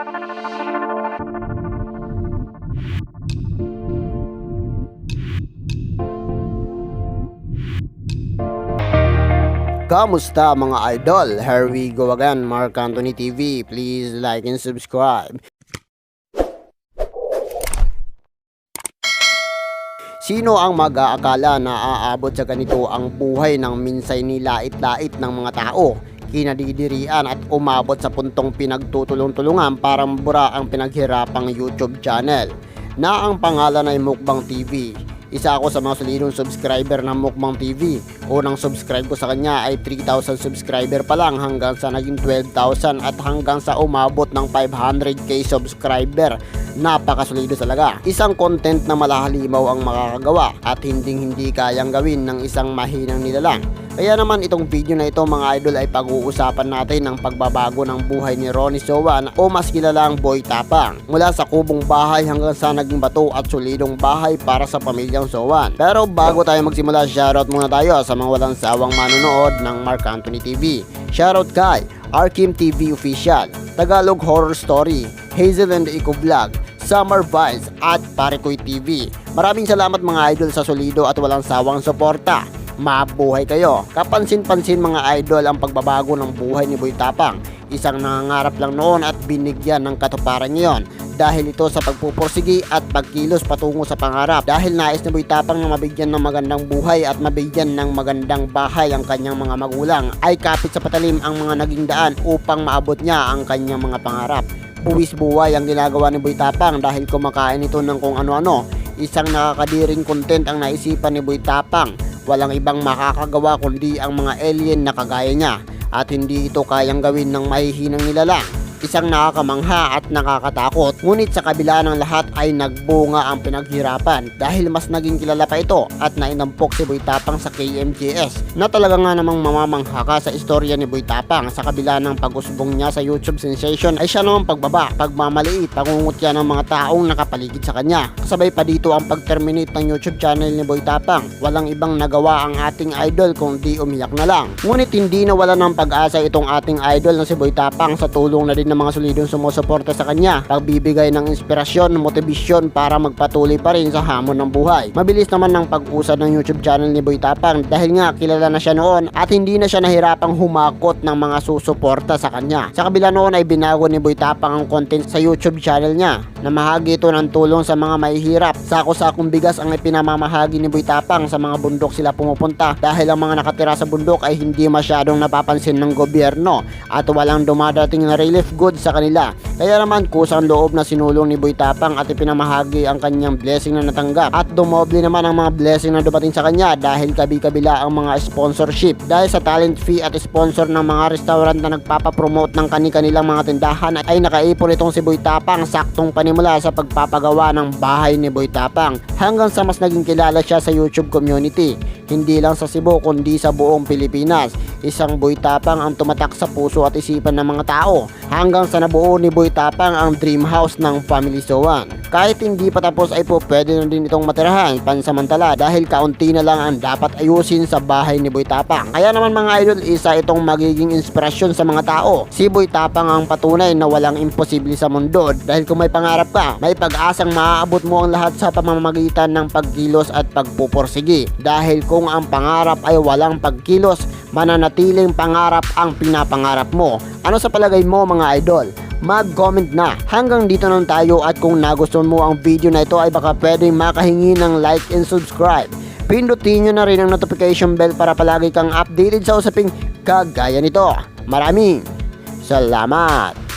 Kamusta mga idol? Here we go again, Mark Anthony TV. Please like and subscribe. Sino ang mag-aakala na aabot sa ganito ang buhay ng minsay nilait-lait ng mga tao? Kinadidirian at umabot sa puntong pinagtutulong-tulungan para mabura ang pinaghirapang YouTube channel na ang pangalan ay Mukbang TV. Isa ako sa mga solidong subscriber ng Mukbang TV. Unang subscribe ko sa kanya ay 3,000 subscriber pa lang hanggang sa naging 12,000 at hanggang sa umabot ng 500k subscriber. Napakasolido talaga. Isang content na malahalimaw ang makakagawa at hinding hindi kayang gawin ng isang mahinang nilalang. Kaya naman itong video na ito mga idol ay pag-uusapan natin ng pagbabago ng buhay ni Ronnie Sowan o mas kilalang Boy Tapang. Mula sa kubong bahay hanggang sa naging bato at solidong bahay para sa pamilyang Sowan. Pero bago tayo magsimula, shoutout muna tayo sa mga walang sawang manonood ng Mark Anthony TV. Shoutout kay Arkim TV Official, Tagalog Horror Story, Hazel and Eco Vlog, Summer Vibes at Parikoy TV. Maraming salamat mga idol sa solido at walang sawang suporta. Mabuhay kayo. Kapansin-pansin mga idol ang pagbabago ng buhay ni Boy Tapang. Isang nangangarap lang noon at binigyan ng katuparan ngayon dahil ito sa pagpupursigi at pagkilos patungo sa pangarap. Dahil nais ni Boy Tapang na mabigyan ng magandang buhay at mabigyan ng magandang bahay ang kanyang mga magulang ay kapit sa patalim ang mga naging daan upang maabot niya ang kanyang mga pangarap. Buwis buhay ang ginagawa ni Boy Tapang dahil kumakain ito ng kung ano-ano. Isang nakakadiring content ang naisipan ni Boy Tapang. Walang ibang makakagawa kundi ang mga alien na kagaya niya at hindi ito kayang gawin ng mahihinang nilalang. Isang nakakamangha at nakakatakot ngunit sa kabila ng lahat ay nagbunga ang pinaghirapan dahil mas naging kilala pa ito at nainampok si Boy Tapang sa KMJS na talaga nga namang mamamangha ka sa istorya ni Boy Tapang sa kabila ng pag-usbong niya sa YouTube sensation ay siya naman pagbaba, pagmamaliit, pangungutya ng mga taong nakapaligid sa kanya. Kasabay pa dito ang pag-terminate ng YouTube channel ni Boy Tapang. Walang ibang nagawa ang ating idol kung di umiyak na lang. Ngunit hindi nawala ng pag-asa itong ating idol na si Boy Tapang sa tulong na din ng mga solidong sumusuporta sa kanya, pagbibigay ng inspirasyon, motivasyon para magpatuloy pa rin sa hamon ng buhay. Mabilis naman ng pag-usad ng YouTube channel ni Boy Tapang dahil nga kilala na siya noon at hindi na siya nahirapang humakot ng mga susuporta sa kanya. Sa kabila noon ay binago ni Boy Tapang ang content sa YouTube channel niya na mahagi ito ng tulong sa mga mahihirap. Sako-sakong bigas ang ipinamamahagi ni Boy Tapang sa mga bundok sila pumupunta dahil ang mga nakatira sa bundok ay hindi masyadong napapansin ng gobyerno at walang dumadating na relief goods sa kanila. Kaya naman kusang loob na sinulong ni Boy Tapang at ipinamahagi ang kanyang blessing na natanggap. At dumoble naman ang mga blessing na dumating sa kanya dahil kabi-kabila ang mga sponsorship. Dahil sa talent fee at sponsor ng mga restaurant na nagpapapromote ng kani-kanilang mga tindahan ay nakaipon itong si Boy Tapang saktong panimula sa pagpapagawa ng bahay ni Boy Tapang. Hanggang sa mas naging kilala siya sa YouTube community hindi lang sa Cebu kundi sa buong Pilipinas. Isang Boy ang tumatak sa puso at isipan ng mga tao hanggang sa nabuo ni Boy Tapang ang dream house ng Family Sowan. Kahit hindi pa tapos ay po pwede na din itong matirahan pansamantala dahil kaunti na lang ang dapat ayusin sa bahay ni Boy Tapang. Kaya naman mga idol, isa itong magiging inspirasyon sa mga tao. Si Boy Tapang ang patunay na walang imposible sa mundo dahil kung may pangarap ka, may pag-asang maaabot mo ang lahat sa pamamagitan ng pagkilos at pagpupursigi. Dahil kung ang pangarap ay walang pagkilos, mananatiling pangarap ang pinapangarap mo. Ano sa palagay mo mga idol? Mag-comment na. Hanggang dito lang tayo at kung nagustuhan mo ang video na ito ay baka pwedeng makahingi ng like and subscribe. Pindutin nyo na rin ang notification bell para palagi kang updated sa usaping kagaya nito. Maraming salamat!